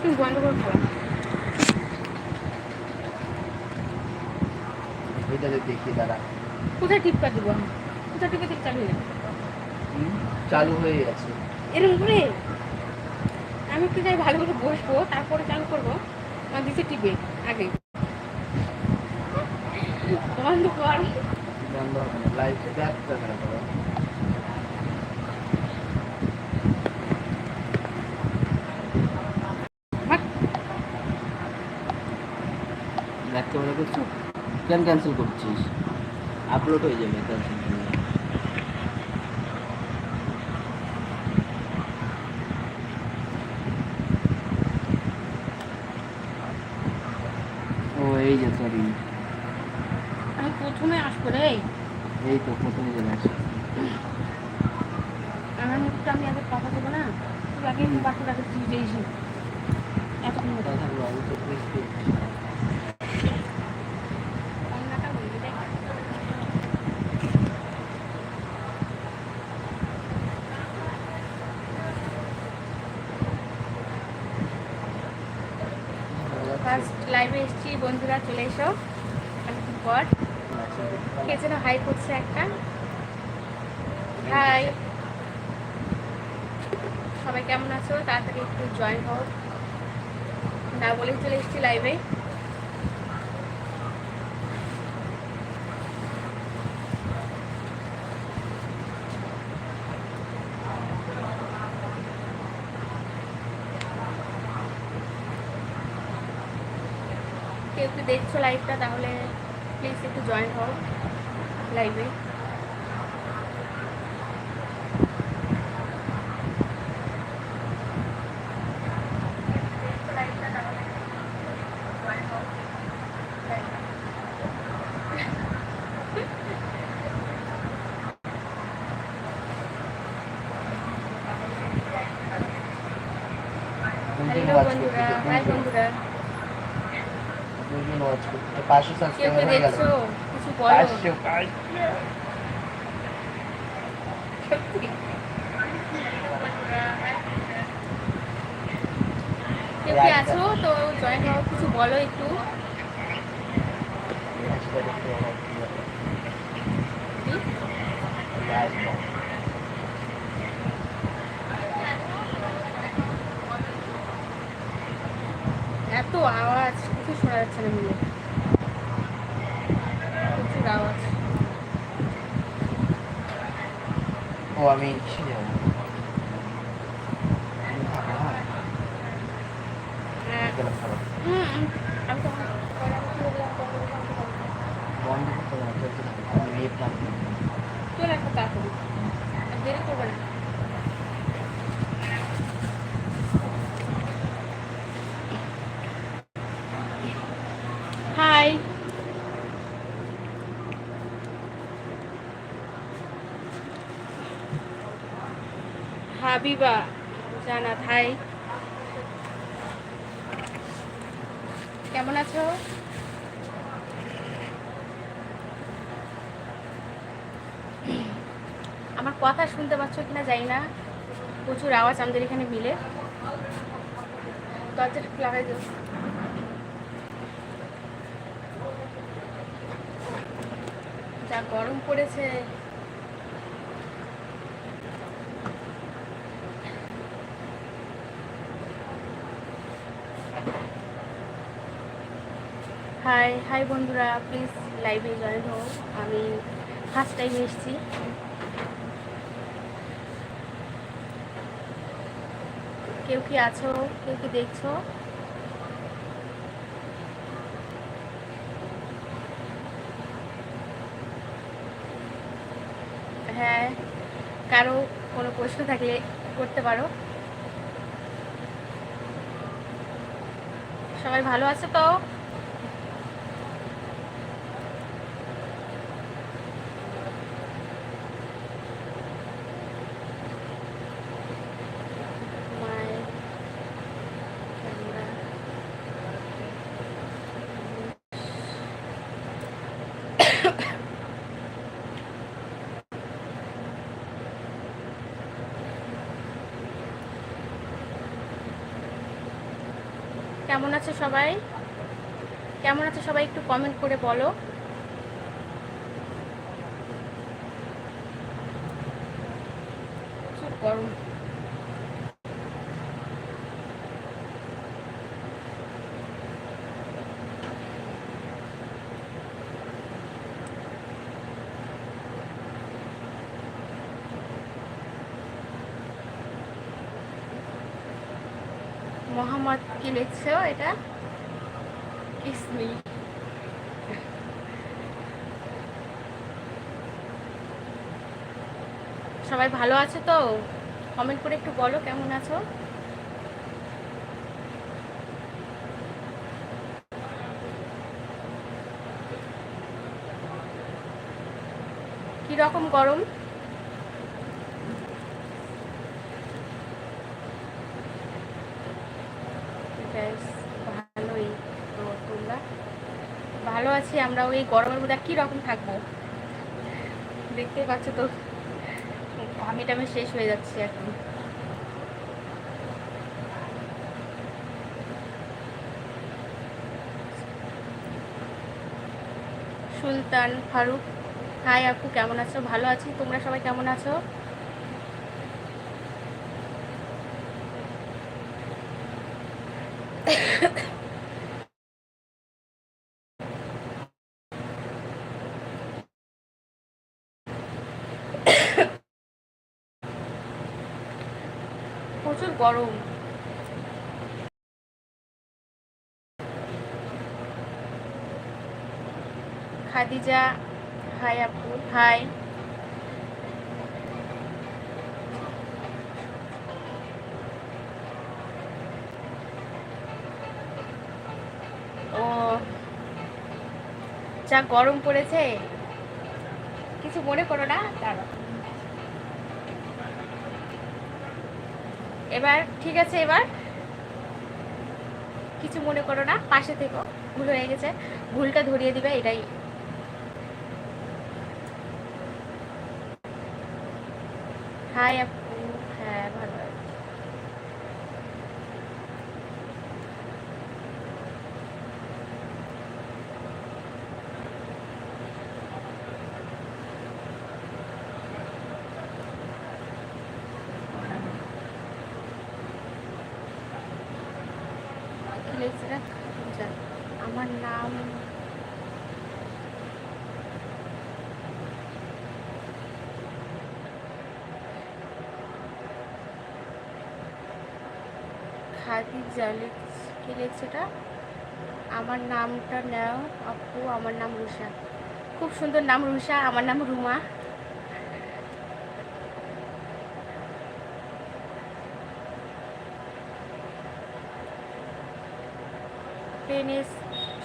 তুমি বন্ধ করে খাওয়া দেখি দাঁড়া কোথায় টিপকা দিব আমি? কোথায় টিপে টিপ চালু হুম, চালু হয়ে গেছে। এরকম করে আমি একটু যাই ভালো করে বসবো তারপরে চালু করব। আমার দিতে টিপে আগে। বন্ধ কর। বন্ধ লাইভ ব্যাক কেন ক্যান্সেল করছিস। আপলোড হয়ে যাবে ক্যান্সেল ও এই যে সরি আমি প্রথমে আসব রে। এই তো প্রথমে চলে আমার মুখটা আমি আগে কথা দেবো না। তুই আগে তুই কথা বলো আমি তো বুঝতে অন্যটা বলবি দেখ ফার্স্ট লাইভে এসেছি বন্ধুরা, চলে এসো। অনেকদিন কে যেন হাই করছে একটা। হাই সবাই কেমন আছো? তাড়াতাড়ি একটু জয়েন হোক না বলেই চলে এসেছি লাইভে কেউ একটু দেখছ লাইভটা তাহলে প্লিজ একটু জয়েন হও লাইভে হ্যালো বন্ধুরা হাই বন্ধুরা দুজন ওয়াচ করতে পাঁচশো সাবস্ক্রাইবার হয়ে গেল। পাঁচশো পাঁচশো আছো? তো জয়েন হও কিছু বলো একটু? এত আওয়াজ। শোনা যাচ্ছে না মিলে প্রচুর আওয়াজ ও আমি কিসে যাব আমি থাকব, হ্যাঁ? হ্যাঁ, গেলাম, খারাপ। হুম, আমি তখন পরে আমি কি বললাম, পরে বললাম, পরে বললাম। বন্ধ করতে হবে না, চলতে থাকবে। আমি নেট না চলে আসো তাড়াতাড়ি আর দেরি করবে না হাই হাবিবা জানাত হাই কেমন আছো? আমার কথা শুনতে পাচ্ছ কিনা জানি না। প্রচুর আওয়াজ আমাদের এখানে মিলে। যা গরম পড়েছে। হাই হাই বন্ধুরা প্লিজ লাইভে জয়েন হও। আমি ফার্স্ট টাইম এসেছি। কেউ কি আছো? কেউ কি দেখছ? হ্যাঁ কারও কোনো প্রশ্ন থাকলে করতে পারো। সবাই ভালো আছে তো? কেমন আছে সবাই? কেমন আছে সবাই একটু কমেন্ট করে বলো প্রচুর গরম মোহাম্মদ কি লিখছো এটা? কিসমি। সবাই ভালো আছে তো? কমেন্ট করে একটু বলো কেমন আছো? কি রকম গরম বেশ ভালোই তো তোমরা ভালো আছি আমরা ওই গরমের মধ্যে কি রকম থাকব? দেখতে পাচ্ছ তো ঘামে টামে শেষ হয়ে যাচ্ছে এখন। সুলতান ফারুক, হাই আপু, কেমন আছো? ভালো আছি, তোমরা সবাই কেমন আছো প্রচুর গরম। খাদিজা হাই আপু হাই। ও যা গরম পড়েছে। কিছু মনে করো না দাঁড়াও। এবার, ঠিক আছে, এবার কিছু মনে করো না, পাশে থেকো, ভুল হয়ে গেছে, ভুলটা ধরিয়ে দিবে, এটাই। হাই আপু হ্যাঁ ভালো আছি। কি লিখছে রে? আচ্ছা, আমার নাম খাদিজা কি লিখছে এটা? আমার নামটা নাও আপু, আমার নাম রুষা খুব সুন্দর নাম রুষা আমার নাম রুমা। টেনিস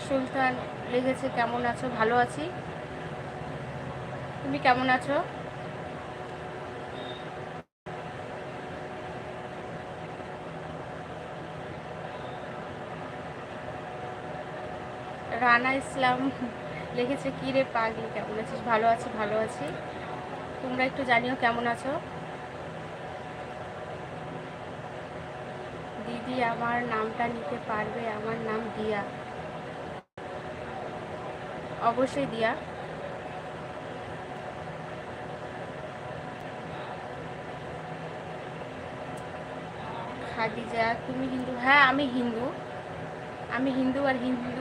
সুলতান লিখেছে কেমন আছো? ভালো আছি? তুমি কেমন আছো? রানা ইসলাম লিখেছে, কি রে পাগলি, কেমন আছিস? ভালো আছি ভালো আছি। তোমরা একটু জানিও কেমন আছো? দিদি, আমার নামটা নিতে পারবে? আমার নাম দিয়া। অবশ্যই দিয়া। খাদিজা, তুমি হিন্দু? হ্যাঁ আমি হিন্দু। আমি হিন্দু আর হিন্দু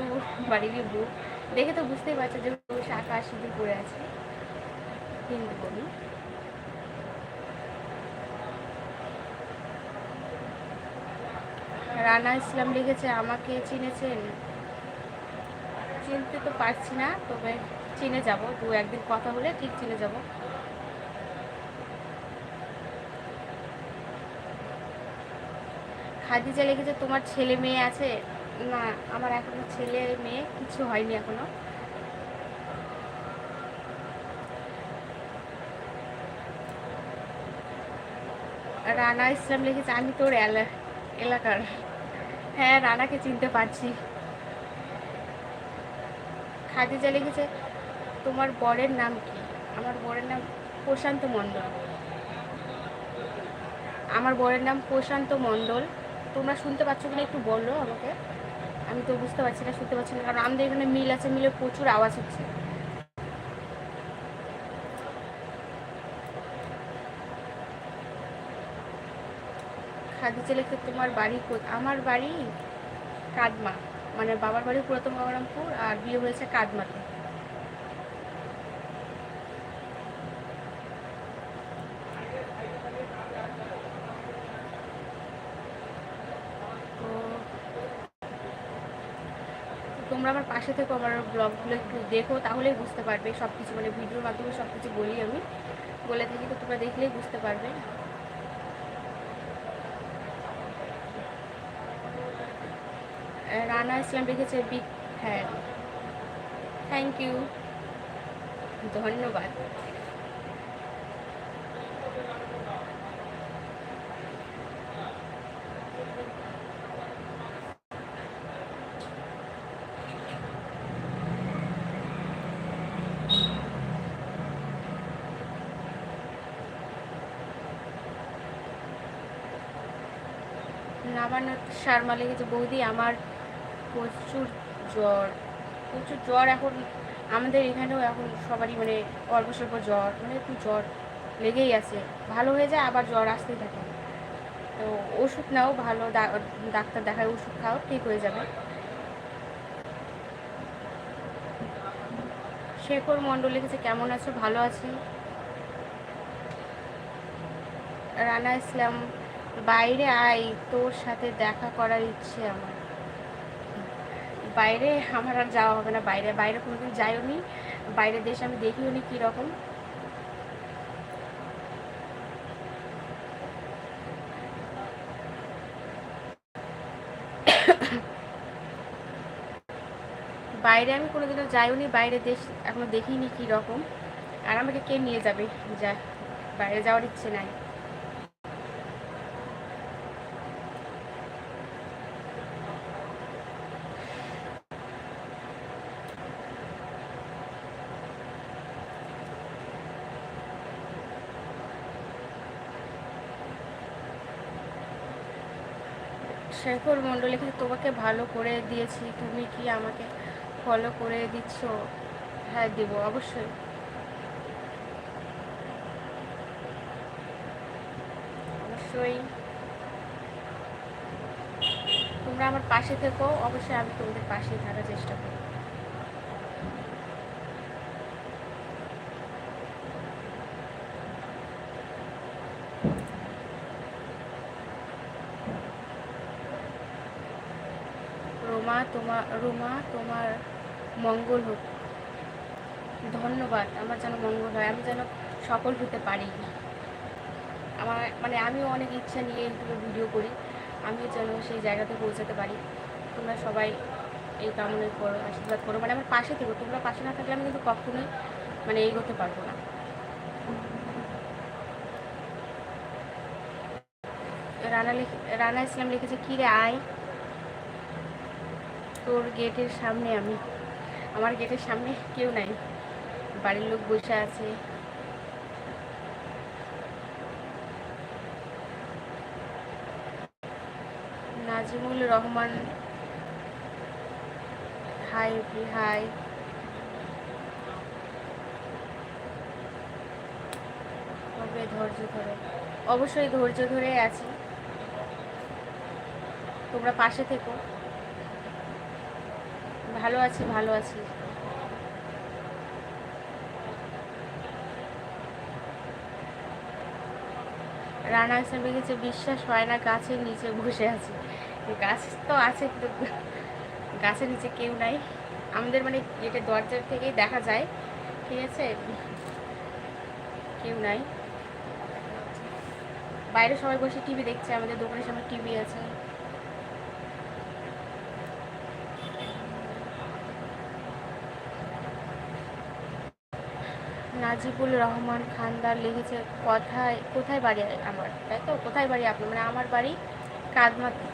বাড়িরই বুক দেখে তো বুঝতেই পারছ যে শাখা সিঁদুর পরে আছে। হিন্দু বলি রানা ইসলাম লিখেছে, আমাকে চিনেছেন? চিনতে তো পারছি না, তবে চিনে যাব। দু একদিন কথা বলে ঠিক চিনে যাব। খাদিজা লিখেছে, তোমার ছেলে মেয়ে আছে? না, আমার এখনও ছেলে মেয়ে কিছু হয়নি এখনও। রানা ইসলাম লিখেছে, আমি তোর এলা- এলাকার। হ্যাঁ রানাকে চিনতে পারছি। খাদিজা লিখেছে, তোমার বরের নাম কি? আমার বরের নাম প্রশান্ত মণ্ডল। আমার বরের নাম প্রশান্ত মণ্ডল। তোমরা শুনতে পাচ্ছ কিনা একটু বলো আমাকে? আমি তো বুঝতে পারছি না, শুনতে পাচ্ছি না, কারণ আমাদের এখানে মিল আছে, মিলে প্রচুর আওয়াজ হচ্ছে। খাদিজা লেখে তোমার বাড়ি আমার বাড়ি কাদমা। মানে বাবার বাড়ি পুরাতন গঙ্গারামপুর আর বিয়ে হয়েছে কাদমাতে তোমরা আমার পাশে থেকে, আমার ব্লগগুলো একটু দেখো, তাহলেই বুঝতে পারবে সব কিছু মানে ভিডিওর মাধ্যমে সব কিছু বলি আমি। বলে থাকি তো তোমরা দেখলেই বুঝতে পারবে। রানা ইসলাম লিখেছে বিগ হ্যাঁ থ্যাংক ইউ ধন্যবাদ। নামান্য শর্মা লেগেছে বৌদি আমার প্রচুর জ্বর প্রচুর জ্বর এখন আমাদের এখানেও এখন সবারই মানে অল্প স্বল্প জ্বর মানে একটু জ্বর লেগেই আছে। ভালো হয়ে যায়, আবার জ্বর আসতেই থাকে। তো ওষুধ নাও, ভালো ডাক্তার দেখায় ওষুধ খাও, ঠিক হয়ে যাবে। শেখর মণ্ডল লিখেছে, কেমন আছো? ভালো আছি? রানা ইসলাম, বাইরে আয়, তোর সাথে দেখা করার ইচ্ছে আমার। বাইরে আমার আর যাওয়া হবে না বাইরে। বাইরে কোনোদিন যাইও নি। বাইরের দেশে আমি দেখিও নি কীরকম বাইরে আমি কোনোদিনও যাইও নি, বাইরের দেশ এখনও দেখিনি কী রকম। আর আমাকে কে নিয়ে যাবে? যা, বাইরে যাওয়ার ইচ্ছে নাই। শেখর মণ্ডল লিখেছে তোমাকে ভালো করে দিয়েছি। তুমি কি আমাকে ফলো করে দিচ্ছ? হ্যাঁ দেব, অবশ্যই। অবশ্যই। তোমরা আমার পাশে থেকো, অবশ্যই আমি তোমাদের পাশেই থাকার চেষ্টা করব। রোমা রোমা, তোমার মঙ্গল হোক। ধন্যবাদ, আমার যেন মঙ্গল হয়, আমি যেন সফল হতে পারি। আমার মানে আমিও অনেক ইচ্ছা নিয়ে ইউটিউবে ভিডিও করি, আমিও যেন সেই জায়গাতে পৌঁছাতে পারি। তোমরা সবাই এই কামনা করো, আশীর্বাদ করো মানে আমার পাশে থেকো, তোমরা পাশে না থাকলে আমি কিন্তু কখনোই মানে এগোতে পারব না। রানা রানা ইসলাম লিখেছে, কী রে আয়? তোর গেটের সামনে আমি। আমার গেটের সামনে কেউ নাই। বাড়ির লোক বসে আছে। নাজিমুল রহমান। Hi hi. তবে ধৈর্য ধরে। অবশ্যই ধৈর্য ধরে আছি। তোমরা পাশে থেকো। ভালো আছি ভালো আছি। রানা এসে গেছে বিশ্বাস হয় না গাছের নিচে বসে আছি। গাছ তো আছে, কিন্তু গাছের নিচে কেউ নাই। আমাদের মানে গেটের দরজার থেকেই দেখা যায়, ঠিক আছে? কেউ নাই। বাইরে সবাই বসে টিভি দেখছে, আমাদের দোকানের সামনে টিভি আছে। নাজিবুল রহমান খানদার লিখেছে, কোথায় কোথায় বাড়ি আমার? তাই তো? কোথায় বাড়ি আপনার? মানে আমার বাড়ি কাদমাতে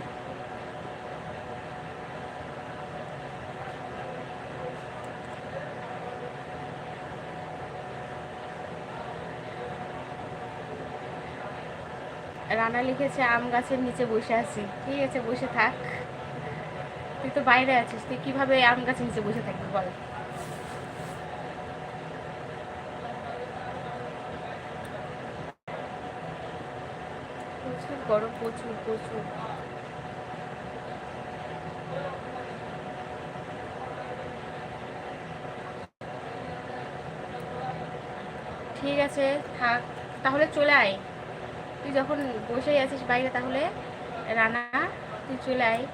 রানা লিখেছে, আম গাছের নিচে বসে আছি। ঠিক আছে, বসে থাক। তুই তো বাইরে আছিস, তুই কীভাবে আম গাছের নিচে বসে থাকবি বল প্রচুর গরম প্রচুর প্রচুর। ঠিক আছে, থাক। তাহলে চলে আয়। তুই যখন বসেই আছিস বাইরে, তাহলে রানা তুই চলে আয়।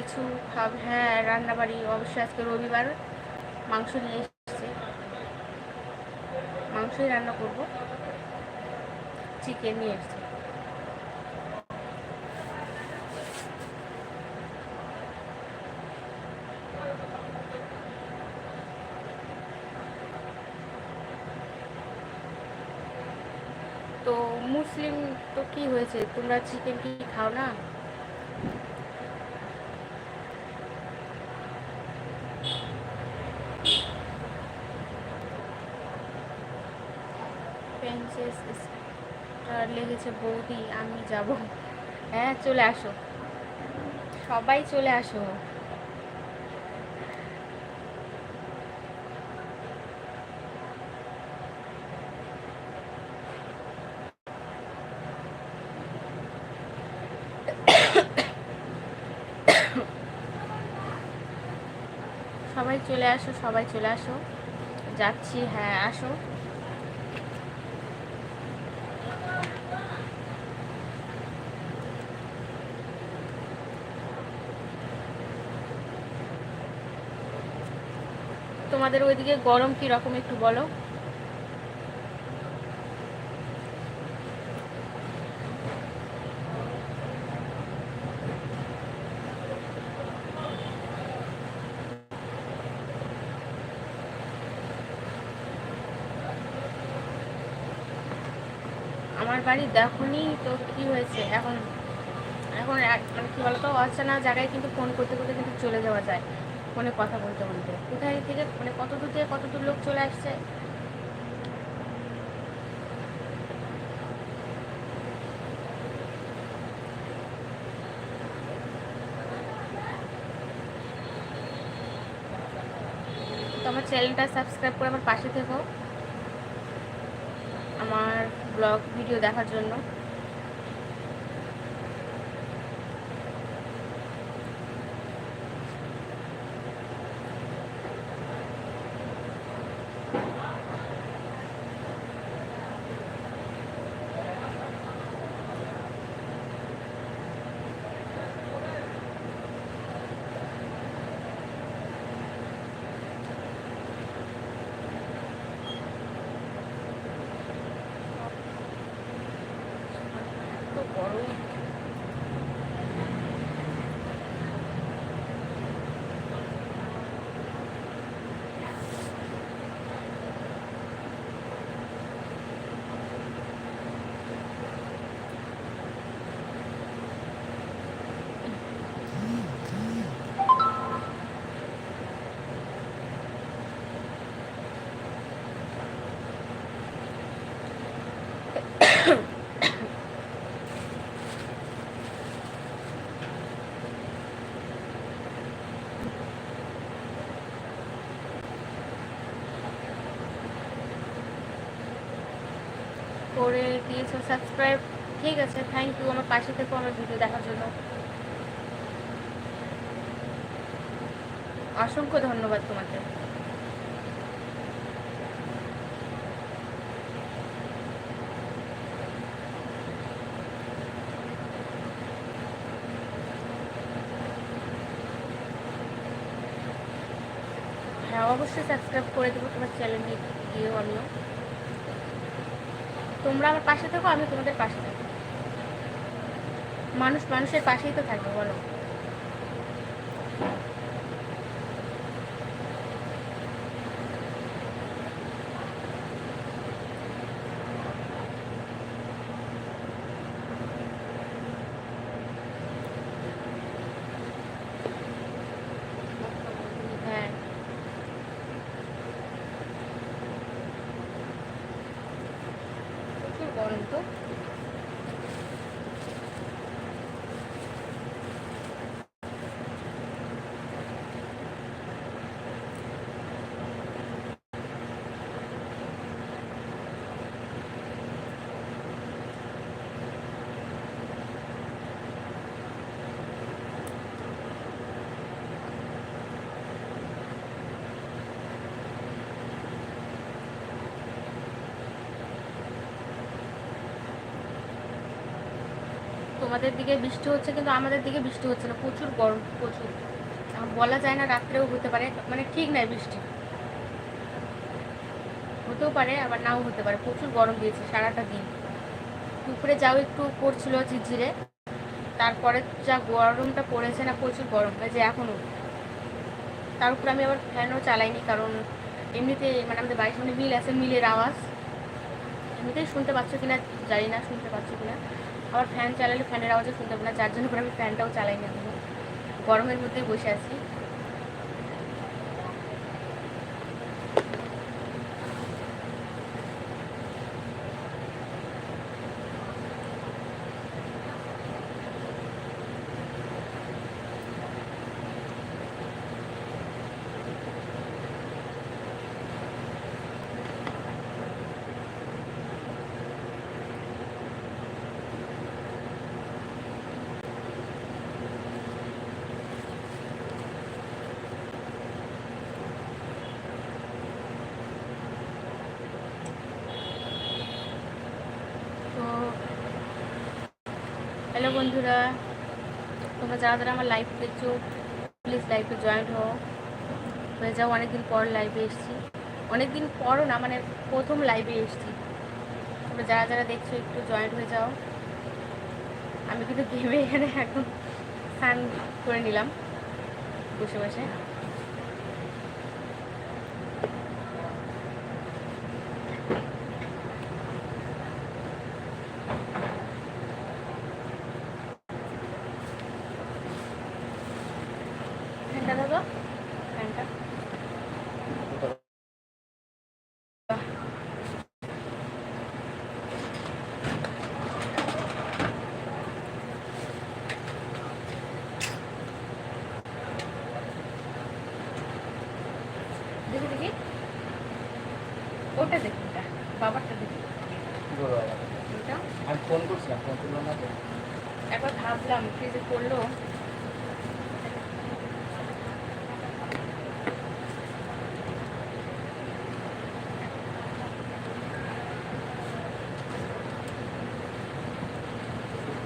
কিছু খাব হ্যাঁ রান্না বাড়ি অবশ্যই আজকে রবিবার মাংস নিয়ে এসেছে। মাংসই রান্না করব। চিকেন নিয়ে এসেছে। তো মুসলিম, তো কি হয়েছে? তোমরা চিকেন কি খাও না? লিখেছে বৌদি, আমি যাব। হ্যাঁ চলে আসো। সবাই চলে আসো। সবাই চলে আসো, সবাই চলে আসো। যাচ্ছি হ্যাঁ আসো। তোমাদের ওইদিকে গরম কি রকম একটু বলো? আমার বাড়ি দেখনি তো কি হয়েছে? এখন এখন মানে কি বলতো, অচেনা জায়গায় কিন্তু ফোন করতে করতে কিন্তু চলে যাওয়া যায়। ফোনে কথা বলতে বলতে। কোথায় থেকে মানে কত দূর থেকে কত দূর লোক চলে আসছে? আমার চ্যানেলটা সাবস্ক্রাইব করে আমার পাশে থেকো। আমার ব্লগ, ভিডিও দেখার জন্য। করে দিয়েছ সাবস্ক্রাইব ঠিক আছে থ্যাংক ইউ আমার পাশে থেকো, আমার ভিডিও দেখার জন্য। অসংখ্য ধন্যবাদ তোমাকে। হ্যাঁ অবশ্যই সাবস্ক্রাইব করে দেবো তোমার চ্যানেলে গিয়েও আমিও। তোমরা আমার পাশে থাকো আমি তোমাদের পাশে থাকব। মানুষ মানুষের পাশেই তো থাকবে বলো। তোমাদের দিকে বৃষ্টি হচ্ছে, কিন্তু আমাদের দিকে বৃষ্টি হচ্ছে না। প্রচুর গরম, প্রচুর। বলা যায় না, রাত্রেও হতে পারে মানে ঠিক নাই বৃষ্টি। হতেও পারে, আবার নাও হতে পারে। প্রচুর গরম দিয়েছে সারাটা দিন। দুপুরে যাও একটু পড়ছিল ঝিরঝিরে। তারপরে যা গরমটা পড়েছে না, প্রচুর গরম। যে এখনও তার উপরে আমি আবার ফ্যানও চালাইনি, কারণ এমনিতে মানে আমাদের বাড়ির সামনে মিল আছে, মিলের আওয়াজ। এমনিতেই শুনতে পাচ্ছ কিনা জানি না, শুনতে পাচ্ছ কিনা। আবার ফ্যান চালালে ফ্যানের আওয়াজও শুনতে পাবো না, যার জন্য করে আমি ফ্যানটাও চালাই না গরমের মধ্যেই বসে আছি তো হ্যালো বন্ধুরা, তোমরা যারা যারা আমার লাইভ দেখছ প্লিজ লাইভে জয়েন হও। হয়ে যাও, অনেকদিন পর লাইভে এসেছি। অনেকদিন পরও না মানে প্রথম লাইভে এসেছি। তোমরা যারা যারা দেখছ, একটু জয়েন হয়ে যাও। আমি কিন্তু ভেবে এখানে এখন স্নান করে নিলাম, বসে বসে ফ্যানটা দাদা ফ্যানটা দেখি দেখি ওটা দেখি ওটা বাবারটা দেখি। আমি ফোন করছিলাম ফোন করলাম না একবার ভাবলাম ফ্রিজে পড়ল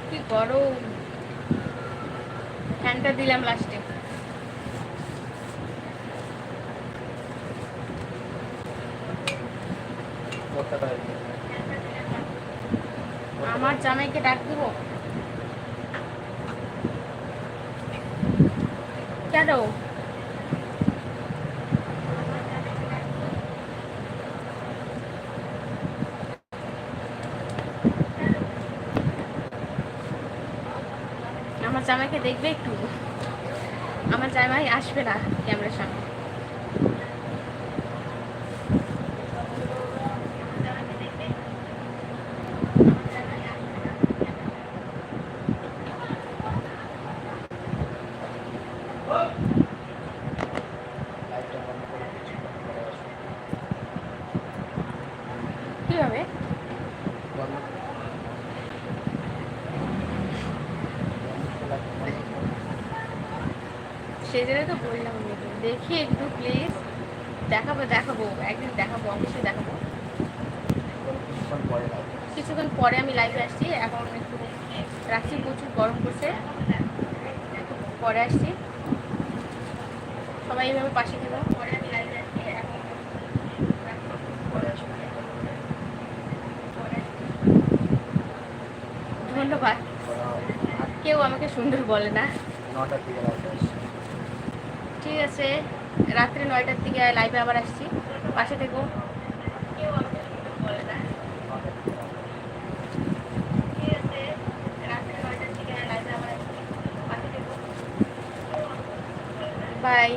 কি গরম। ফ্যানটা দিলাম লাস্টে কতটা হয়েছে? আমার জামাইকে ডাক দিব কেন? আমার জামাইকে দেখবে একটু? আমার জামাই আসবে না ক্যামেরার সামনে লাইটটা বন্ধ করে কিছুক্ষণ পরে আসো। কীভাবে বন্ধ বন্ধ করে লাইটটা বন্ধ করো। সেই জন্য তো বললাম মেয়েকে, দেখি একটু প্লিজ দেখাবো দেখাবো, একদিন দেখাবো, অবশ্যই দেখাবো। কিছুক্ষণ পরে আমি লাইভে আসছি, এখন একটু রাখছি প্রচুর গরম একটু পরে আসছি। সবাই এইভাবে পাশে দেবো পরে আমি লাইভে আসছি এখন। ধন্যবাদ। কেউ আমাকে সুন্দর বলে না। ঠিক আছে রাত্রি নয়টার দিকে লাইভে আবার আসছি। পাশে থেকো। বাই